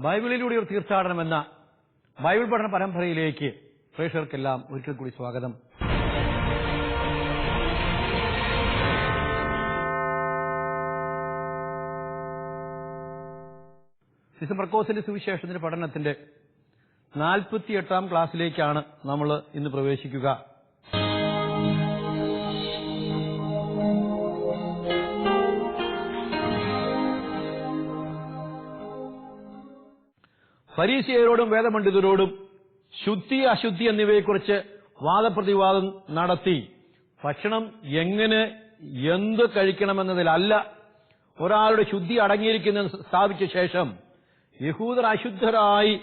ബൈബിളിലൂടെ ഒരു തീർത്ഥാടനം എന്ന ബൈബിൾ പഠന പരമ്പരയിലേക്ക് പ്രേക്ഷകർക്കെല്ലാം ഒരിക്കൽ കൂടി സ്വാഗതം. ഡിസംബർ കോസിന്റെ സുവിശേഷത്തിന്റെ പഠനത്തിന്റെ നാൽപ്പത്തിയെട്ടാം ക്ലാസ്സിലേക്കാണ് നമ്മൾ ഇന്ന് പ്രവേശിക്കുക. ഫരീസിയരോടും വേദപണ്ഡിതരോടും ശുദ്ധി അശുദ്ധി എന്നിവയെക്കുറിച്ച് വാദപ്രതിവാദം നടത്തി. ഭക്ഷണം എങ്ങനെ എന്ത് കഴിക്കണമെന്നതിലല്ല ഒരാളുടെ ശുദ്ധി അടങ്ങിയിരിക്കുന്ന സ്ഥാപിച്ച ശേഷം യഹൂദർ അശുദ്ധരായി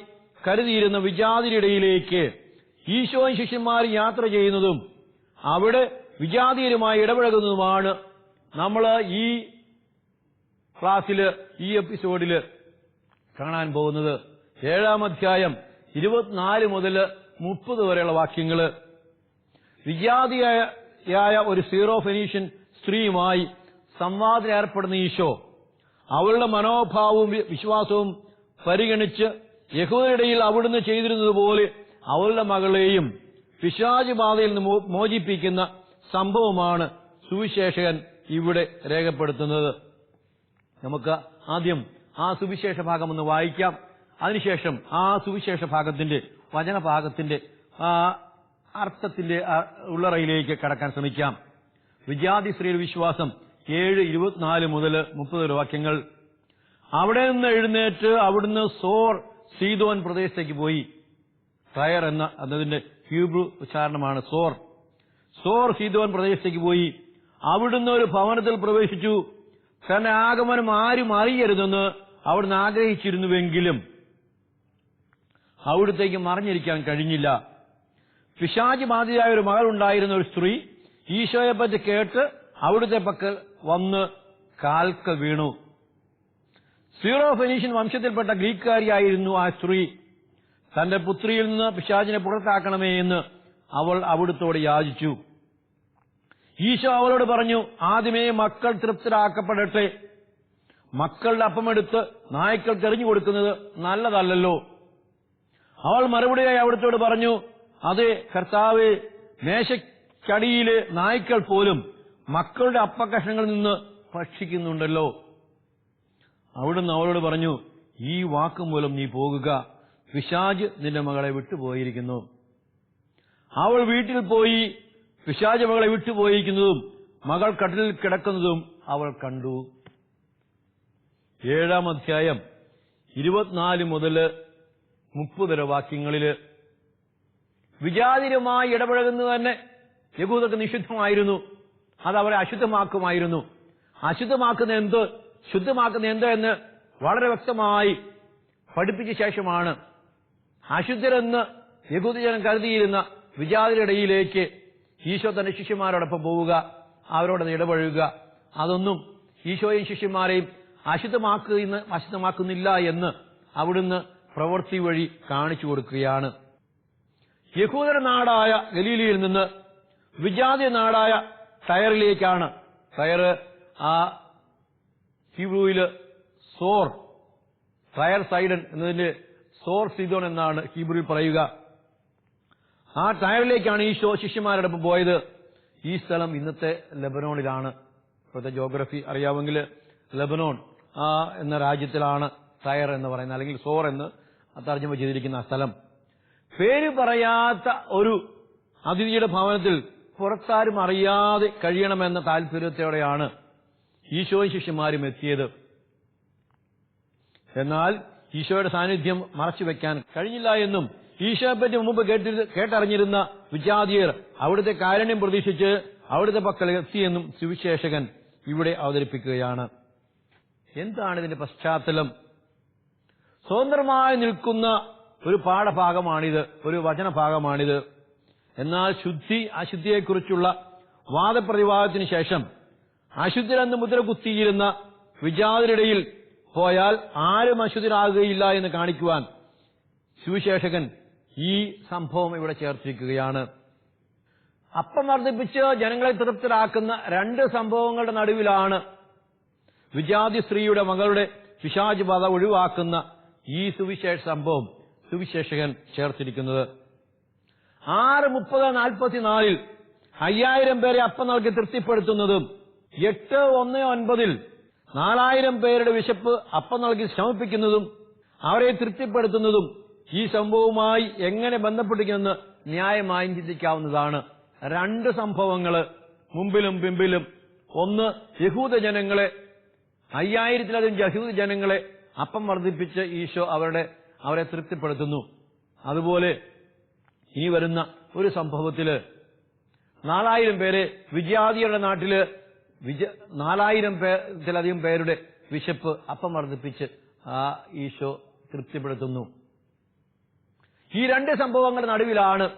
കരുതിയിരുന്ന വിജാതിരിടയിലേക്ക് ഈശോയും ശിഷ്യന്മാർ യാത്ര ചെയ്യുന്നതും അവിടെ വിജാതീയരുമായി ഇടപഴകുന്നതുമാണ് നമ്മൾ ഈ ക്ലാസ്സിൽ ഈ എപ്പിസോഡിൽ കാണാൻ പോകുന്നത്. ഏഴാം അധ്യായം ഇരുപത്തിനാല് മുതൽ മുപ്പത് വരെയുള്ള വാക്യങ്ങൾ. വിജാതിയായ ഒരു സീറോ ഫെനീഷ്യൻ സ്ത്രീയുമായി സംവാദം ഏർപ്പെടുന്ന ഈശോ അവളുടെ മനോഭാവവും വിശ്വാസവും പരിഗണിച്ച് യഹൂദയിടയിൽ അവിടുന്ന് ചെയ്തിരുന്നതുപോലെ അവളുടെ മകളെയും പിശാച് ബാധയിൽ നിന്ന് മോചിപ്പിക്കുന്ന സംഭവമാണ് സുവിശേഷകൻ ഇവിടെ രേഖപ്പെടുത്തുന്നത്. നമുക്ക് ആദ്യം ആ സുവിശേഷ ഭാഗം ഒന്ന് വായിക്കാം. അതിനുശേഷം ആ സുവിശേഷ ഭാഗത്തിന്റെ വചനഭാഗത്തിന്റെ ആ അർത്ഥത്തിന്റെ ഉള്ളറയിലേക്ക് കടക്കാൻ ശ്രമിക്കാം. വിജാതി സ്ത്രീയുടെ വിശ്വാസം ഏഴ് ഇരുപത്തിനാല് മുതൽ മുപ്പത് വാക്യങ്ങൾ. അവിടെ നിന്ന് എഴുന്നേറ്റ് അവിടുന്ന് സോർ സീതോൻ പ്രദേശത്തേക്ക് പോയി. ടയർ എന്ന അതിന്റെ ഹ്യൂബ്രു ഉച്ചാരണമാണ് സോർ. സോർ സീതോൻ പ്രദേശത്തേക്ക് പോയി. അവിടുന്ന് ഒരു ഭവനത്തിൽ പ്രവേശിച്ചു. തന്റെ ആഗമനം ആരും അറിയരുതെന്ന് അവിടുന്ന് ആഗ്രഹിച്ചിരുന്നുവെങ്കിലും അവിടുത്തേക്ക് മറിഞ്ഞിരിക്കാൻ കഴിഞ്ഞില്ല. പിശാചി ബാധിയായ ഒരു മകൾ ഉണ്ടായിരുന്ന ഒരു സ്ത്രീ ഈശോയെ പറ്റി കേട്ട് അവിടുത്തെ പക്കൽ വന്ന് കാൽക്ക് വീണു. സീറോ ഫെനീഷ്യൻ വംശത്തിൽപ്പെട്ട ഗ്രീക്കുകാരിയായിരുന്നു ആ സ്ത്രീ. തന്റെ പുത്രിയിൽ നിന്ന് പിശാചിനെ പുറത്താക്കണമേ എന്ന് അവൾ അവിടുത്തോട് യാചിച്ചു. ഈശോ അവളോട് പറഞ്ഞു ആദ്യമേ മക്കൾ തൃപ്തരാക്കപ്പെടട്ടെ. മക്കളുടെ അപ്പമെടുത്ത് നായ്ക്കൾ തെറിഞ്ഞു കൊടുക്കുന്നത് നല്ലതല്ലല്ലോ. അവൾ മറുപടിയായി അവിടുത്തോട് പറഞ്ഞു അതെ കർത്താവ് മേശക്കടിയിലെ നായ്ക്കൾ പോലും മക്കളുടെ അപ്പക്കഷ്ണങ്ങളിൽ നിന്ന് ഭക്ഷിക്കുന്നുണ്ടല്ലോ. അവിടുന്ന് അവളോട് പറഞ്ഞു ഈ വാക്ക് മൂലം നീ പോകുക. പിശാജ് നിന്റെ മകളെ വിട്ടുപോയിരിക്കുന്നു. അവൾ വീട്ടിൽ പോയി പിശാജ് മകളെ വിട്ടുപോയിരിക്കുന്നതും മകൾ കട്ടിലിൽ കിടക്കുന്നതും അവൾ കണ്ടു. ഏഴാം അധ്യായം ഇരുപത്തിനാല് മുതൽ മുപ്പത് വരെ വാക്യങ്ങളിൽ വിജാതിരുമായി ഇടപഴകുന്നത് തന്നെ യഹൂദർക്ക് നിഷിദ്ധമായിരുന്നു. അത് അവരെ അശുദ്ധമാക്കുമായിരുന്നു. അശുദ്ധമാക്കുന്ന എന്ത്? ശുദ്ധമാക്കുന്ന എന്ത് എന്ന് വളരെ വ്യക്തമായി പഠിപ്പിച്ച ശേഷമാണ് അശുദ്ധരെന്ന് യഹൂദജനം കരുതിയിരുന്ന വിജാതിരിടയിലേക്ക് ഈശോ തന്റെ ശിഷ്യന്മാരോടൊപ്പം പോവുക അവരോട് ഇടപഴകുക. അതൊന്നും ഈശോയും ശിഷ്യന്മാരെയും അശുദ്ധമാക്കുന്ന അശുദ്ധമാക്കുന്നില്ല എന്ന് അവിടുന്ന് പ്രവൃത്തി വഴി കാണിച്ചു കൊടുക്കുകയാണ്. യഹൂദര നാടായ ഗലീലിയിൽ നിന്ന് വിജാതി നാടായ ടയറിലേക്കാണ് ടയർ ആ ഹീബ്രുവിൽ സോർ ടയർ സൈഡൻ എന്നതിന്റെ സോർ സിദോൺ എന്നാണ് ഹീബ്രുവിൽ പറയുക. ആ ടയറിലേക്കാണ് ഈശോ ശിഷ്യന്മാരോടൊപ്പം പോയത്. ഈ സ്ഥലം ഇന്നത്തെ ലബനോണിലാണ്. ഇപ്പോഴത്തെ ജോഗ്രഫി അറിയാമെങ്കിൽ ലബനോൺ ആ എന്ന രാജ്യത്തിലാണ് ടയർ എന്ന് പറയുന്നത്. അല്ലെങ്കിൽ സോർ എന്ന് തർജമ ചെയ്തിരിക്കുന്ന ആ സ്ഥലം. പേര് പറയാത്ത ഒരു അതിഥിയുടെ ഭവനത്തിൽ പുറത്താരും അറിയാതെ കഴിയണമെന്ന താല്പര്യത്തോടെയാണ് ഈശോയും ശിഷ്യന്മാരും എത്തിയത്. എന്നാൽ ഈശോയുടെ സാന്നിധ്യം മറച്ചു വെക്കാൻ കഴിഞ്ഞില്ല എന്നും ഈശോയെപ്പറ്റി മുമ്പ് കേട്ടി കേട്ടറിഞ്ഞിരുന്ന വിജാതിയർ അവിടുത്തെ കാരുണ്യം പ്രതീക്ഷിച്ച് അവിടുത്തെ പക്കൽ എത്തിയെന്നും സുവിശേഷകൻ ഇവിടെ അവതരിപ്പിക്കുകയാണ്. എന്താണ് ഇതിന്റെ പശ്ചാത്തലം? സ്വതന്ത്രമായി നിൽക്കുന്ന ഒരു പാഠഭാഗമാണിത് ഒരു വചനഭാഗമാണിത്. എന്നാൽ ശുദ്ധി അശുദ്ധിയെക്കുറിച്ചുള്ള വാദപ്രതിവാദത്തിന് ശേഷം അശുദ്ധിരെന്ന് മുദ്ര കുത്തിയിരുന്ന വിജാതിരിടയിൽ പോയാൽ ആരും അശുദ്ധരാകുകയില്ല എന്ന് കാണിക്കുവാൻ സുവിശേഷകൻ ഈ സംഭവം ഇവിടെ ചേർത്തിരിക്കുകയാണ്. അപ്പം വർദ്ധിപ്പിച്ച് ജനങ്ങളെ തൃപ്തരാക്കുന്ന രണ്ട് സംഭവങ്ങളുടെ നടുവിലാണ് വിജാതി സ്ത്രീയുടെ മകളുടെ പിശാചുപാത ഒഴിവാക്കുന്ന ഈ സുവിശേഷ സംഭവം സുവിശേഷകൻ ചേർത്തിരിക്കുന്നത്. ആറ് മുപ്പത് നാൽപ്പത്തിനാലിൽ അയ്യായിരം പേരെ അപ്പം നൽകി തൃപ്തിപ്പെടുത്തുന്നതും എട്ട് ഒന്ന് ഒൻപതിൽ നാലായിരം പേരുടെ വിശപ്പ് അപ്പം നൽകി ശമിപ്പിക്കുന്നതും അവരെ തൃപ്തിപ്പെടുത്തുന്നതും ഈ സംഭവവുമായി എങ്ങനെ ബന്ധപ്പെട്ടിരിക്കുന്നെന്ന് ന്യായമായും ചിന്തിക്കാവുന്നതാണ്. രണ്ട് സംഭവങ്ങൾ മുമ്പിലും പിമ്പിലും. ഒന്ന് യഹൂദ ജനങ്ങളെ അയ്യായിരത്തിലധികം യഹൂദ ജനങ്ങളെ അപ്പം വർദ്ധിപ്പിച്ച് ഈശോ അവരുടെ അവരെ തൃപ്തിപ്പെടുത്തുന്നു. അതുപോലെ ഇനി വരുന്ന ഒരു സംഭവത്തിൽ നാലായിരം പേരെ വിജയാദിയുടെ നാട്ടിൽ വിജ നാലായിരം പേരത്തിലധികം പേരുടെ വിശപ്പ് അപ്പം വർദ്ധിപ്പിച്ച് ആ ഈശോ തൃപ്തിപ്പെടുത്തുന്നു. ഈ രണ്ട് സംഭവങ്ങളുടെ നടുവിലാണ്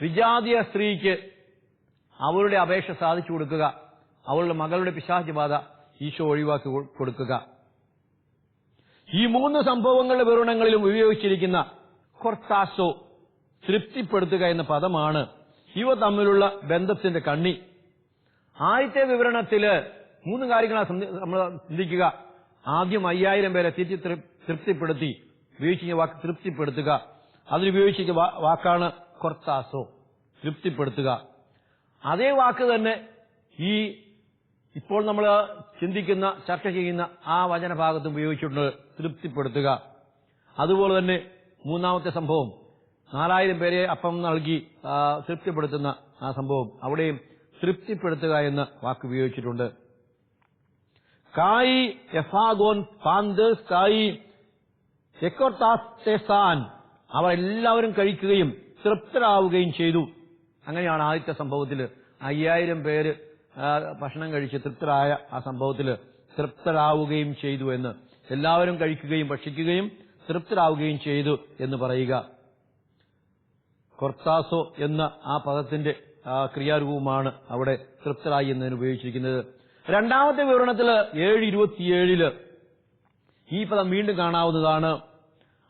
വിജാതീയ സ്ത്രീക്ക് അവളുടെ അപേക്ഷ സാധിച്ചു കൊടുക്കുക. അവളുടെ മകളുടെ പിശാചിബാധ ഈശോ ഒഴിവാക്കി കൊടുക്കുക. ഈ മൂന്ന് സംഭവങ്ങളുടെ വിവരണങ്ങളിലും ഉപയോഗിച്ചിരിക്കുന്ന കൊർത്താസോ തൃപ്തിപ്പെടുത്തുക എന്ന പദമാണ് ഇവ തമ്മിലുള്ള ബന്ധത്തിന്റെ കണ്ണി. ആദ്യത്തെ വിവരണത്തിൽ മൂന്ന് കാര്യങ്ങളാണ് നമ്മൾ ചിന്തിക്കുക. ആദ്യം അയ്യായിരം പേരെ തിരിച്ച് തൃപ്തിപ്പെടുത്തി ഉപയോഗിച്ച വാക്ക് തൃപ്തിപ്പെടുത്തുക. അതിലുപയോഗിച്ച വാക്കാണ് കൊർത്താസോ തൃപ്തിപ്പെടുത്തുക. അതേ വാക്ക് തന്നെ ഈ ഇപ്പോൾ നമ്മൾ ചിന്തിക്കുന്ന ചർച്ച ചെയ്യുന്ന ആ വചനഭാഗത്ത് ഉപയോഗിച്ചിട്ടുണ്ട് തൃപ്തിപ്പെടുത്തുക. അതുപോലെ തന്നെ മൂന്നാമത്തെ സംഭവം നാലായിരം പേരെ അപ്പം നൽകി തൃപ്തിപ്പെടുത്തുന്ന ആ സംഭവം. അവിടെയും തൃപ്തിപ്പെടുത്തുക എന്ന വാക്ക് ഉപയോഗിച്ചിട്ടുണ്ട്. കായി എഫാഗോൻ പാന്തേഴ്സ് കായി എക്കോട്ടാസ്തേസാൻ അവർ എല്ലാവരും കഴിക്കുകയും തൃപ്തരാവുകയും ചെയ്തു. അങ്ങനെയാണ് ആദ്യത്തെ സംഭവത്തിൽ അയ്യായിരം പേര് ഭക്ഷണം കഴിച്ച് തൃപ്തരായ ആ സംഭവത്തിൽ തൃപ്തരാവുകയും ചെയ്തു എന്ന്. എല്ലാവരും കഴിക്കുകയും ഭക്ഷിക്കുകയും തൃപ്തരാവുകയും ചെയ്തു എന്ന് പറയുക. കൊർത്താസോ എന്ന ആ പദത്തിന്റെ ക്രിയാരൂപമാണ് അവിടെ തൃപ്തരായി എന്നതിന് ഉപയോഗിച്ചിരിക്കുന്നത്. രണ്ടാമത്തെ വിവരണത്തിൽ ഏഴ് ഇരുപത്തിയേഴിൽ ഈ പദം വീണ്ടും കാണാവുന്നതാണ്.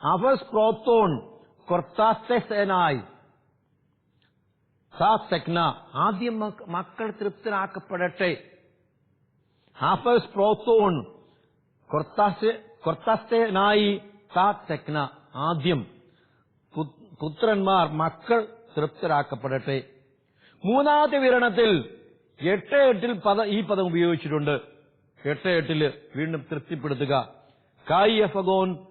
അവസ് പ്രോത്തോൺ കൊർത്താസ്തെനായി സാക്ന ആദ്യം മക്ക- മക്കൾ തൃപ്തരാക്കപ്പെടട്ടെ. ഹാഫേഴ്സ് പ്രോത്തോൺ കൊർത്താസ്തനായി സാക്ന ആദ്യം. പുത്രന്മാർ മക്കൾ തൃപ്തരാക്കപ്പെടട്ടെ. മൂന്നാമത്തെ വിവരണത്തിൽ എട്ട് എട്ടിൽ പദ ഈ പദം ഉപയോഗിച്ചിട്ടുണ്ട്. എട്ട് എട്ടിൽ വീണ്ടും തൃപ്തിപ്പെടുത്തുക. കായ് എഫഗോൻ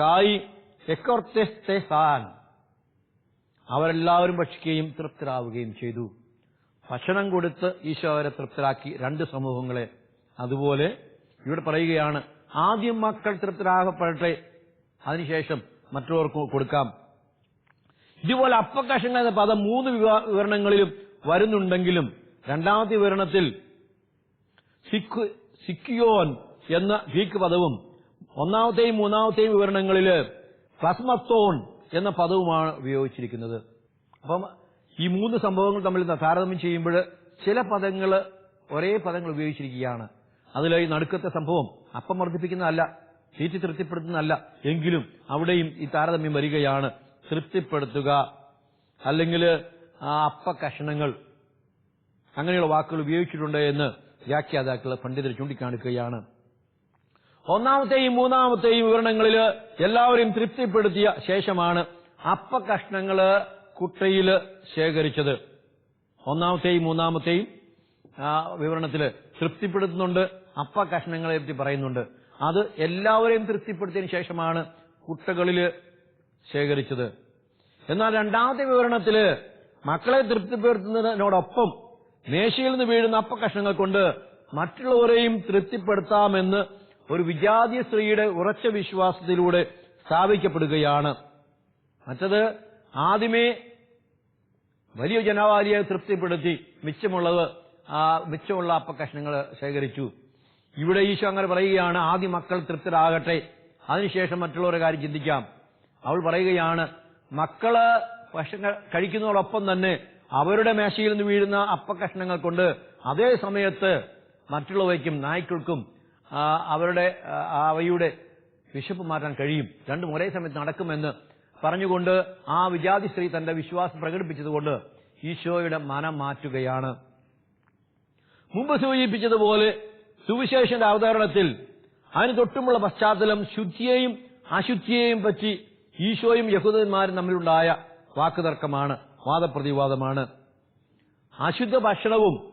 കായ് എക്കോർത്തേസാൻ അവരെല്ലാവരും ഭക്ഷിക്കുകയും തൃപ്തരാവുകയും ചെയ്തു. ഭക്ഷണം കൊടുത്ത് ഈശോ അവരെ തൃപ്തരാക്കി രണ്ട് സമൂഹങ്ങളെ. അതുപോലെ ഇവിടെ പറയുകയാണ് ആദ്യം മക്കൾ തൃപ്തരാകപ്പെടട്ടെ അതിനുശേഷം മറ്റുള്ളവർക്ക് കൊടുക്കാം. ഇതുപോലെ അപ്പക്കഷങ്ങൾ എന്ന പദം മൂന്ന് വിവരണങ്ങളിലും വരുന്നുണ്ടെങ്കിലും രണ്ടാമത്തെ വിവരണത്തിൽ സിഖ് സിക്കിയോൻ എന്ന ഗ്രീക്ക് പദവും ഒന്നാമത്തെയും മൂന്നാമത്തെയും വിവരണങ്ങളിൽ പ്ലസ്മത്തോൺ എന്ന പദവുമാണ് ഉപയോഗിച്ചിരിക്കുന്നത്. അപ്പം ഈ മൂന്ന് സംഭവങ്ങൾ തമ്മിൽ താരതമ്യം ചെയ്യുമ്പോൾ ചില പദങ്ങൾ ഒരേ പദങ്ങൾ ഉപയോഗിച്ചിരിക്കുകയാണ്. അതിൽ ഈ നടുക്കത്തെ സംഭവം അപ്പം വർദ്ധിപ്പിക്കുന്നതല്ല തീറ്റി തൃപ്തിപ്പെടുത്തുന്നതല്ല. എങ്കിലും അവിടെയും ഈ താരതമ്യം വരികയാണ്. തൃപ്തിപ്പെടുത്തുക. അല്ലെങ്കിൽ ആ അപ്പ കഷണങ്ങൾ അങ്ങനെയുള്ള വാക്കുകൾ ഉപയോഗിച്ചിട്ടുണ്ട് എന്ന് വ്യാഖ്യാതാക്കൾ പണ്ഡിതർ ചൂണ്ടിക്കാണിക്കുകയാണ്. ഒന്നാമത്തെയും മൂന്നാമത്തെയും വിവരണങ്ങളിൽ എല്ലാവരെയും തൃപ്തിപ്പെടുത്തിയ ശേഷമാണ് അപ്പ കഷ്ണങ്ങൾ കുട്ടയിൽ ശേഖരിച്ചത്. ഒന്നാമത്തെയും മൂന്നാമത്തെയും ആ, വിവരണത്തിൽ തൃപ്തിപ്പെടുത്തുന്നുണ്ട്. അപ്പ കഷ്ണങ്ങളെ പറ്റി പറയുന്നുണ്ട്. അത് എല്ലാവരെയും തൃപ്തിപ്പെടുത്തിയതിനു ശേഷമാണ് കുട്ടകളിൽ ശേഖരിച്ചത്. എന്നാൽ രണ്ടാമത്തെ വിവരണത്തിൽ മക്കളെ തൃപ്തിപ്പെടുത്തുന്നതിനോടൊപ്പം മേശയിൽ നിന്ന് വീഴുന്ന അപ്പ കഷ്ണങ്ങൾ കൊണ്ട് മറ്റുള്ളവരെയും തൃപ്തിപ്പെടുത്താമെന്ന് ഒരു വിജാതീയ സ്ത്രീയുടെ ഉറച്ച വിശ്വാസത്തിലൂടെ സ്ഥാപിക്കപ്പെടുകയാണ്. മറ്റത് ആദ്യമേ വലിയ ജനവാലിയെ തൃപ്തിപ്പെടുത്തി മിച്ചമുള്ളത് ആ മിച്ചമുള്ള അപ്പക്കഷ്ണങ്ങൾ ശേഖരിച്ചു. ഇവിടെ ഈശോ അങ്ങനെ പറയുകയാണ് ആദ്യം മക്കൾ തൃപ്തരാകട്ടെ. അതിനുശേഷം മറ്റുള്ളവരെ കാര്യം ചിന്തിക്കാം. അവൾ പറയുകയാണ് മക്കൾ ഭക്ഷണം കഴിക്കുന്നതോടൊപ്പം തന്നെ അവരുടെ മേശയിൽ നിന്ന് വീഴുന്ന അപ്പക്കഷ്ണങ്ങൾ കൊണ്ട് അതേ സമയത്ത് മറ്റുള്ളവയ്ക്കും നായ്ക്കൾക്കും അവരുടെ അവയുടെ വിശപ്പ് മാറ്റാൻ കഴിയും. രണ്ടും ഒരേ സമയത്ത് നടക്കുമെന്ന് പറഞ്ഞുകൊണ്ട് ആ വിജാതി സ്ത്രീ തന്റെ വിശ്വാസം പ്രകടിപ്പിച്ചതുകൊണ്ട് ഈശോയുടെ മനം മാറ്റുകയാണ്. മുമ്പ് സൂചിപ്പിച്ചതുപോലെ സുവിശേഷന്റെ അവതരണത്തിൽ അതിന് തൊട്ടുമുള്ള പശ്ചാത്തലം ശുദ്ധിയെയും അശുദ്ധിയെയും പറ്റി ഈശോയും യഹൂദന്മാരും തമ്മിലുണ്ടായ വാക്കുതർക്കമാണ് വാദപ്രതിവാദമാണ്. അശുദ്ധ ഭക്ഷണവും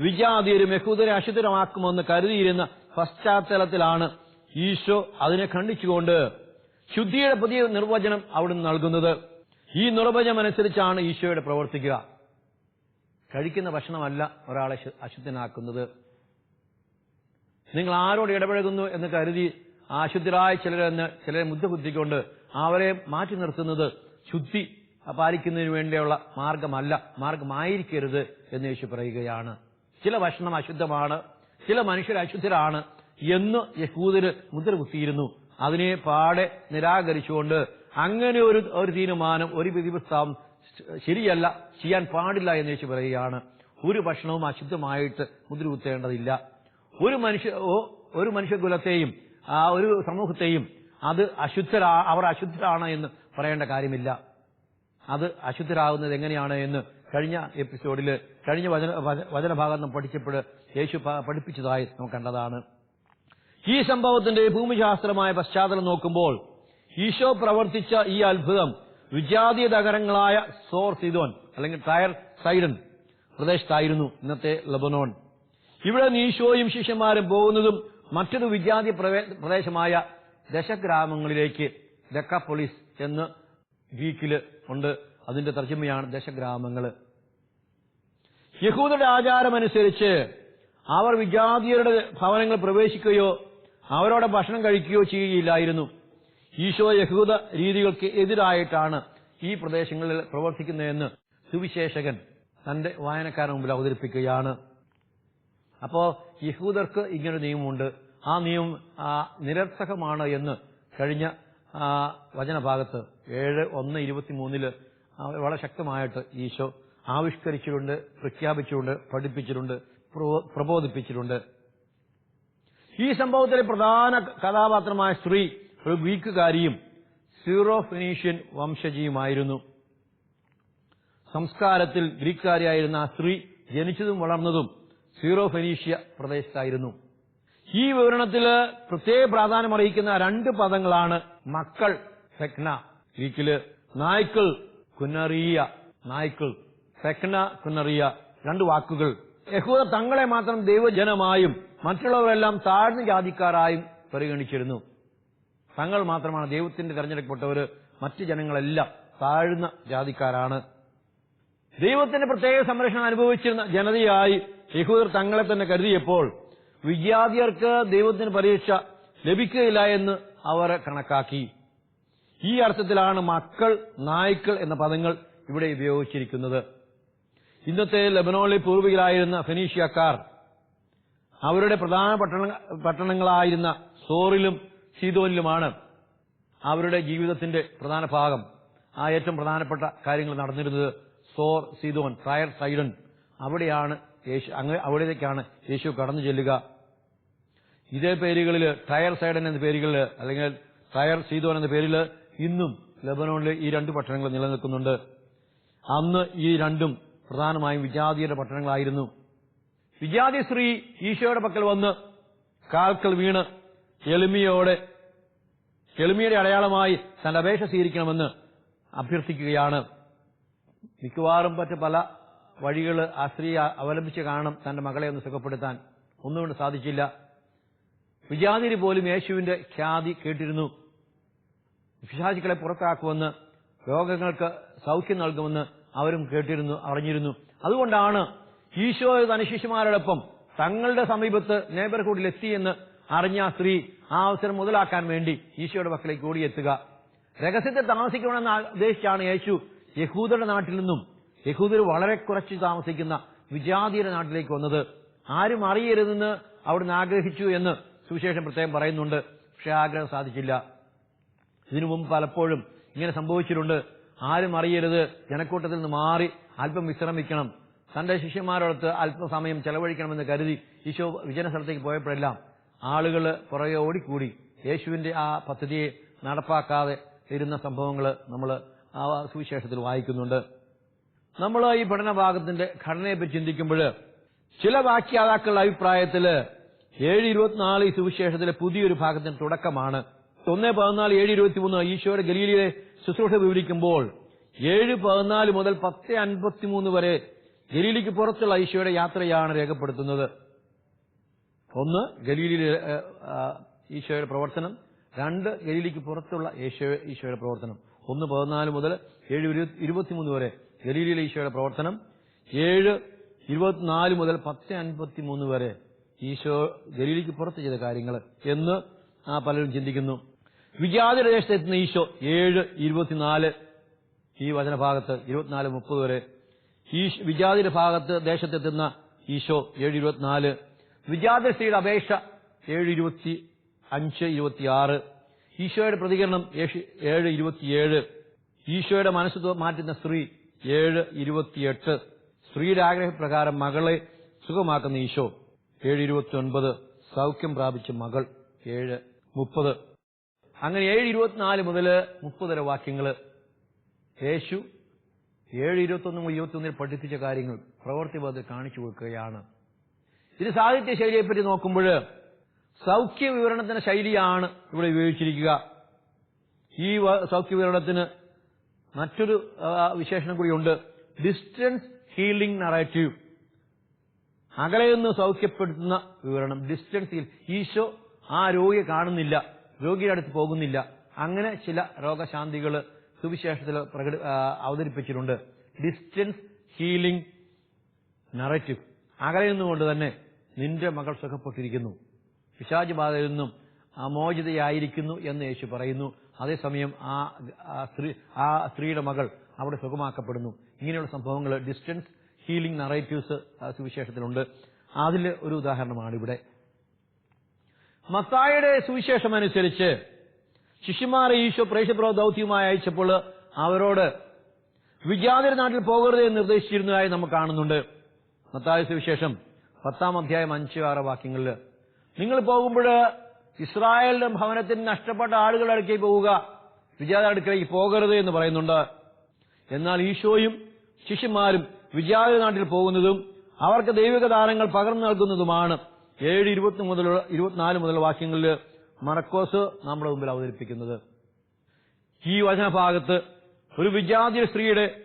വിജാതിയരും യഹൂദരെ അശുദ്ധരമാക്കുമെന്ന് കരുതിയിരുന്ന പശ്ചാത്തലത്തിലാണ് ഈശോ അതിനെ ഖണ്ഡിച്ചുകൊണ്ട് ശുദ്ധിയുടെ പുതിയ നിർവചനം അവിടുന്ന് നൽകുന്നത്. ഈ നിർവചനം അനുസരിച്ചാണ് ഈശോയുടെ പ്രവർത്തിക്കുക. കഴിക്കുന്ന ഭക്ഷണമല്ല ഒരാളെ അശുദ്ധനാക്കുന്നത്. നിങ്ങൾ ആരോട് ഇടപഴകുന്നു എന്ന് കരുതി ആശുദ്ധരായ ചിലരെന്ന് ചിലരെ മുദ്ദബുദ്ധിക്കൊണ്ട് അവരെ മാറ്റി നിർത്തുന്നത് ശുദ്ധി പാലിക്കുന്നതിന് വേണ്ടിയുള്ള മാർഗമല്ല മാർഗമായിരിക്കരുത് എന്ന് യേശു പറയുകയാണ്. ചില ഭക്ഷണം അശുദ്ധമാണ് ചില മനുഷ്യർ അശുദ്ധരാണ് എന്ന് യഹൂദര് മുദ്ര കുത്തിയിരുന്നു അതിനെ പാടെ നിരാകരിച്ചുകൊണ്ട് അങ്ങനെ ഒരു ഒരു തീരുമാനം ഒരു വിധിപ്രസ്താവം ശരിയല്ല ചെയ്യാൻ പാടില്ല എന്ന് വെച്ച് പറയുകയാണ്. ഒരു ഭക്ഷണവും അശുദ്ധമായിട്ട് മുദ്രകുത്തേണ്ടതില്ല. ഒരു മനുഷ്യ ഒരു മനുഷ്യകുലത്തെയും ആ ഒരു സമൂഹത്തെയും അത് അശുദ്ധരാ അവർ അശുദ്ധരാണ് എന്ന് പറയേണ്ട കാര്യമില്ല. അത് അശുദ്ധരാകുന്നത് എങ്ങനെയാണ് എന്ന് കഴിഞ്ഞ എപ്പിസോഡിൽ കഴിഞ്ഞ വചന വച- വചനഭാഗം പഠിച്ചപ്പോൾ യേശു പഠിപ്പിച്ചതായി നമുക്ക് കണ്ടതാണ്. ഈ സംഭവത്തിന്റെ ഭൂമിശാസ്ത്രമായ പശ്ചാത്തലം നോക്കുമ്പോൾ ഈശോ പ്രവർത്തിച്ച ഈ അത്ഭുതം വിജാതീയ നഗരങ്ങളായ സോർ സിദോൻ അല്ലെങ്കിൽ ടയർ സൈഡൻ പ്രദേശത്തായിരുന്നു ഇന്നത്തെ ലബനോൺ. ഇവിടെ ഈശോയും ശിഷ്യന്മാരും പോകുന്നതും മറ്റൊരു വിജാതി പ്രദേശമായ ദശഗ്രാമങ്ങളിലേക്ക് ദക്കപ്പൊളിസ് എന്ന് ഗ്രീക്കിൽ ഉണ്ട്. അതിന്റെ തർജമയാണ് ദശഗ്രാമങ്ങൾ. യഹൂദരുടെ ആചാരമനുസരിച്ച് അവർ വിജാതീയരുടെ ഭവനങ്ങൾ പ്രവേശിക്കുകയോ അവരോട് ഭക്ഷണം കഴിക്കുകയോ ചെയ്യുകയില്ലായിരുന്നു. ഈശോ യഹൂദ രീതികൾക്ക് എതിരായിട്ടാണ് ഈ പ്രദേശങ്ങളിൽ പ്രവർത്തിക്കുന്നതെന്ന് സുവിശേഷകൻ തന്റെ വായനക്കാരൻ മുമ്പിൽ അവതരിപ്പിക്കുകയാണ്. അപ്പോ യഹൂദർക്ക് ഇങ്ങനൊരു നിയമമുണ്ട്. ആ നിയമം നിരർത്ഥകമാണ് എന്ന് കഴിഞ്ഞ വചനഭാഗത്ത് ഏഴ് ഒന്ന് ഇരുപത്തിമൂന്നിൽ വളരെ ശക്തമായിട്ട് ഈശോ ആവിഷ്കരിച്ചിട്ടുണ്ട് പ്രഖ്യാപിച്ചിട്ടുണ്ട് പഠിപ്പിച്ചിട്ടുണ്ട് പ്രബോ- പ്രബോധിപ്പിച്ചിട്ടുണ്ട്. ഈ സംഭവത്തിലെ പ്രധാന കഥാപാത്രമായ സ്ത്രീ ഒരു ഗ്രീക്കുകാരിയും സീറോ ഫിനീഷ്യൻ വംശജിയുമായിരുന്നു. സംസ്കാരത്തിൽ ഗ്രീക്കുകാരിയായിരുന്ന ആ സ്ത്രീ ജനിച്ചതും വളർന്നതും സീറോ ഫെനീഷ്യ പ്രദേശത്തായിരുന്നു. ഈ വിവരണത്തിൽ പ്രത്യേക പ്രാധാന്യം അറിയിക്കുന്ന രണ്ട് പദങ്ങളാണ് മക്കൾ ഫെക്ന ഗ്രീക്കിൽ നായ്ക്കൾ കുന്നറിയ നായ്ക്കൾ. ഫെക്ന കുന്നറിയ രണ്ട് വാക്കുകൾ. യഹൂദ തങ്ങളെ മാത്രം ദൈവജനമായും മറ്റുള്ളവരെല്ലാം താഴ്ന്ന ജാതിക്കാരായും പരിഗണിച്ചിരുന്നു. തങ്ങൾ മാത്രമാണ് ദൈവത്തിന്റെ തെരഞ്ഞെടുക്കപ്പെട്ടവർ മറ്റ് ജനങ്ങളെല്ലാം താഴ്ന്ന ജാതിക്കാരാണ്. ദൈവത്തിന്റെ പ്രത്യേക സംരക്ഷണം അനുഭവിച്ചിരുന്ന ജനതയായി യഹൂദർ തങ്ങളെ തന്നെ കരുതിയപ്പോൾ വിജാതിയർക്ക് ദൈവത്തിന് പരീക്ഷ ലഭിക്കുകയില്ല എന്ന് അവർ കണക്കാക്കി. ഈ അർത്ഥത്തിലാണ് മക്കൾ നായ്ക്കൾ എന്ന പദങ്ങൾ ഇവിടെ ഉപയോഗിച്ചിരിക്കുന്നത്. ഇന്നത്തെ ലബനോളി പൂർവികരായിരുന്ന ഫെനീഷ്യക്കാർ അവരുടെ പ്രധാന പട്ടണ പട്ടണങ്ങളായിരുന്ന സോറിലും സീതോനിലുമാണ് അവരുടെ ജീവിതത്തിന്റെ പ്രധാന ഭാഗം. ആ ഏറ്റവും പ്രധാനപ്പെട്ട കാര്യങ്ങൾ നടന്നിരുന്നത് സോർ സീതോൻ ടയർ സൈഡൻ അവിടെയാണ് യേശു അവിടേക്കാണ് യേശു കടന്നു ചെല്ലുക. ഇതേ പേരുകളിൽ ടയർ സൈഡൻ എന്ന പേരുകളിൽ അല്ലെങ്കിൽ ടയർ സീതോൻ എന്ന പേരിൽ ഇന്നും ലബനോണിൽ ഈ രണ്ട് പട്ടണങ്ങൾ നിലനിൽക്കുന്നുണ്ട്. അന്ന് ഈ രണ്ടും പ്രധാനമായും വിജാതിയുടെ പട്ടണങ്ങളായിരുന്നു. വിജാതി സ്ത്രീ ഈശോയുടെ പക്കൽ വന്ന് കാൽക്കൽ വീണ് എളിമയോടെ എളിമയുടെ അടയാളമായി തന്റെ അപേക്ഷ സ്വീകരിക്കണമെന്ന് അഭ്യർത്ഥിക്കുകയാണ്. മിക്കവാറും പറ്റ പല വഴികൾ ആ സ്ത്രീ അവലംബിച്ച് കാണും തന്റെ മകളെ ഒന്ന് സുഖപ്പെടുത്താൻ. ഒന്നുകൊണ്ട് സാധിച്ചില്ല. വിജാതിരി പോലും യേശുവിന്റെ ഖ്യാതി കേട്ടിരുന്നു. വിശാചികളെ പുറത്താക്കുമെന്ന് രോഗങ്ങൾക്ക് സൗഖ്യം നൽകുമെന്ന് അവരും കേട്ടിരുന്നു അറിഞ്ഞിരുന്നു. അതുകൊണ്ടാണ് ഈശോ തന്റെ ശിശുമാരോടൊപ്പം തങ്ങളുടെ സമീപത്ത് നേബർഹുഡിൽ എത്തിയെന്ന് അറിഞ്ഞ സ്ത്രീ ആ അവസരം മുതലാക്കാൻ വേണ്ടി ഈശോയുടെ പക്കലേക്ക് ഓടിയെത്തുക. രഹസ്യത്തിൽ താമസിക്കണമെന്ന് ഉദ്ദേശിച്ചാണ് യേശു യഹൂദരുടെ നാട്ടിൽ നിന്നും യഹൂദർ വളരെ കുറച്ച് താമസിക്കുന്ന വിജാതിയുടെ നാട്ടിലേക്ക് വന്നത്. ആരും അറിയരുതെന്ന് അവിടുന്ന് ആഗ്രഹിച്ചു എന്ന് സുവിശേഷം പ്രത്യേകം പറയുന്നുണ്ട്. പക്ഷെ ആഗ്രഹം സാധിച്ചില്ല. ഇതിനു മുമ്പ് പലപ്പോഴും ഇങ്ങനെ സംഭവിച്ചിട്ടുണ്ട്. ആരും അറിയരുത് ജനക്കൂട്ടത്തിൽ നിന്ന് മാറി അല്പം വിശ്രമിക്കണം. തന്റെ ശിഷ്യന്മാരോടത്ത് അല്പസമയം ചെലവഴിക്കണമെന്ന് കരുതി ഈശോ വിജന സ്ഥലത്തേക്ക് പോയപ്പോഴെല്ലാം ആളുകൾ പുറകെ ഓടിക്കൂടി. യേശുവിന്റെ ആ പദ്ധതിയെ നടപ്പാക്കാതെ ഇരുന്ന സംഭവങ്ങൾ നമ്മൾ ആ സുവിശേഷത്തിൽ വായിക്കുന്നുണ്ട്. നമ്മൾ ഈ പഠനഭാഗത്തിന്റെ ഘടനയെപ്പറ്റി ചിന്തിക്കുമ്പോൾ ചില വാക്യാതാക്കളുടെ അഭിപ്രായത്തിൽ ഏഴ് ഇരുപത്തിനാല് ഈ സുവിശേഷത്തിലെ പുതിയൊരു ഭാഗത്തിന്റെ തുടക്കമാണ്. ഒന്ന് പതിനാല് ഏഴ് ഇരുപത്തിമൂന്ന് ഈശോയുടെ ഗലീലിയെ ശുശ്രൂഷ വിവരിക്കുമ്പോൾ ഏഴ് പതിനാല് മുതൽ പത്ത് അൻപത്തിമൂന്ന് വരെ ഗലീലിക്ക് പുറത്തുള്ള ഈശോയുടെ യാത്രയാണ് രേഖപ്പെടുത്തുന്നത്. ഒന്ന് ഗലീലിയിലെ ഈശോയുടെ പ്രവർത്തനം. രണ്ട് ഗലീലിക്ക് പുറത്തുള്ള ഈശോ ഈശോയുടെ പ്രവർത്തനം. ഒന്ന് പതിനാല് മുതൽ ഏഴ് ഇരു- ഇരുപത്തിമൂന്ന് വരെ ഗലീലിയിലെ ഈശോയുടെ പ്രവർത്തനം. ഏഴ് ഇരുപത്തിനാല് മുതൽ പത്ത് അൻപത്തിമൂന്ന് വരെ ഈശോ ഗലീലിക്ക് പുറത്ത് ചെയ്ത കാര്യങ്ങൾ എന്ന് ആ പലരും ചിന്തിക്കുന്നു. വിജാതിയുടെ ദേശത്തെത്തുന്ന ഈശോ ഏഴ് ഇരുപത്തിനാല് ഈ വചനഭാഗത്ത് ഇരുപത്തിനാല് മുപ്പത് വരെ ഈ വിജാതിയുടെ ഭാഗത്ത് ദേശത്തെത്തുന്ന ഈശോ ഏഴ് ഇരുപത്തിനാല് വിജാത സ്ത്രീയുടെ അപേക്ഷ ഏഴ് ഇരുപത്തി അഞ്ച് ഇരുപത്തിയാറ് ഈശോയുടെ പ്രതികരണം ഏഴ് ഇരുപത്തിയേഴ് ഈശോയുടെ മനസ്സ് മാറ്റുന്ന സ്ത്രീ ഏഴ് ഇരുപത്തിയെട്ട് സ്ത്രീയുടെ ആഗ്രഹപ്രകാരം മകളെ സുഖമാക്കുന്ന ഈശോ ഏഴ് ഇരുപത്തി ഒൻപത് സൗഖ്യം പ്രാപിച്ച മകൾ ഏഴ് മുപ്പത് അങ്ങനെ ഏഴ് ഇരുപത്തിനാല് മുതൽ മുപ്പതര വാക്യങ്ങൾ. യേശു ഏഴ് ഇരുപത്തൊന്നും ഇരുപത്തൊന്നിൽ പഠിപ്പിച്ച കാര്യങ്ങൾ പ്രവർത്തിപഥത്തിൽ കാണിച്ചു കൊടുക്കുകയാണ്. ഇത് സാഹിത്യ ശൈലിയെപ്പറ്റി നോക്കുമ്പോൾ സൗഖ്യ വിവരണത്തിന്റെ ശൈലിയാണ് ഇവിടെ ഉപയോഗിച്ചിരിക്കുക. ഈ സൗഖ്യ വിവരണത്തിന് മറ്റൊരു വിശേഷണം കൂടിയുണ്ട് ഡിസ്റ്റൻസ് ഹീലിംഗ് നറേറ്റീവ് അകലെ നിന്ന് സൗഖ്യപ്പെടുത്തുന്ന വിവരണം. ഡിസ്റ്റൻസ് ഹീൽ ഈശോ ആ രോഗിയെ കാണുന്നില്ല. രോഗിയുടെ അടുത്ത് പോകുന്നില്ല. അങ്ങനെ ചില രോഗശാന്തികൾ സുവിശേഷത്തിൽ പ്രകട അവതരിപ്പിച്ചിട്ടുണ്ട്. ഡിസ്റ്റൻസ് ഹീലിംഗ് നറേറ്റീവ് അകലെ നിന്നുകൊണ്ട് തന്നെ നിന്റെ മകൾ സുഖപ്പെട്ടിരിക്കുന്നു. പിശാജ് ബാധയിൽ നിന്നും അമോചിതയായിരിക്കുന്നു എന്ന് യേശു പറയുന്നു. അതേസമയം ആ സ്ത്രീ ആ സ്ത്രീയുടെ മകൾ അവിടെ സുഖമാക്കപ്പെടുന്നു. ഇങ്ങനെയുള്ള സംഭവങ്ങൾ ഡിസ്റ്റൻസ് ഹീലിംഗ് നറേറ്റീവ്സ് സുവിശേഷത്തിലുണ്ട്. അതിൽ ഒരു ഉദാഹരണമാണ് ഇവിടെ മത്തായുടെ സുവിശേഷം അനുസരിച്ച് ശിഷ്യന്മാരെ ഈശോ പ്രേക്ഷപ്രവ ദൗത്യവുമായി അയച്ചപ്പോൾ അവരോട് വിജാതിര നാട്ടിൽ പോകരുത് എന്ന് നിർദ്ദേശിച്ചിരുന്നതായി നമുക്ക് കാണുന്നുണ്ട്. മത്തായ വിശേഷം പത്താം അധ്യായം അഞ്ച് ആറ് വാക്യങ്ങളിൽ നിങ്ങൾ പോകുമ്പോൾ ഇസ്രായേലിന്റെ ഭവനത്തിന് നഷ്ടപ്പെട്ട ആളുകളുടെ അടുക്കേ പോവുക. വിജാത അടുക്കലേക്ക് പോകരുത് എന്ന് പറയുന്നുണ്ട്. എന്നാൽ ഈശോയും ശിഷ്യന്മാരും വിജാത നാട്ടിൽ പോകുന്നതും അവർക്ക് ദൈവിക ദാനങ്ങൾ പകർന്നു നൽകുന്നതുമാണ്. ഏഴ് ഇരുപത്തി മുതൽ ഇരുപത്തിനാല് മുതൽ വാക്യങ്ങളിൽ മറക്കോസ് നമ്മുടെ മുമ്പിൽ അവതരിപ്പിക്കുന്നത്. ഈ വചനഭാഗത്ത് ഒരു വിജാതി സ്ത്രീയുടെ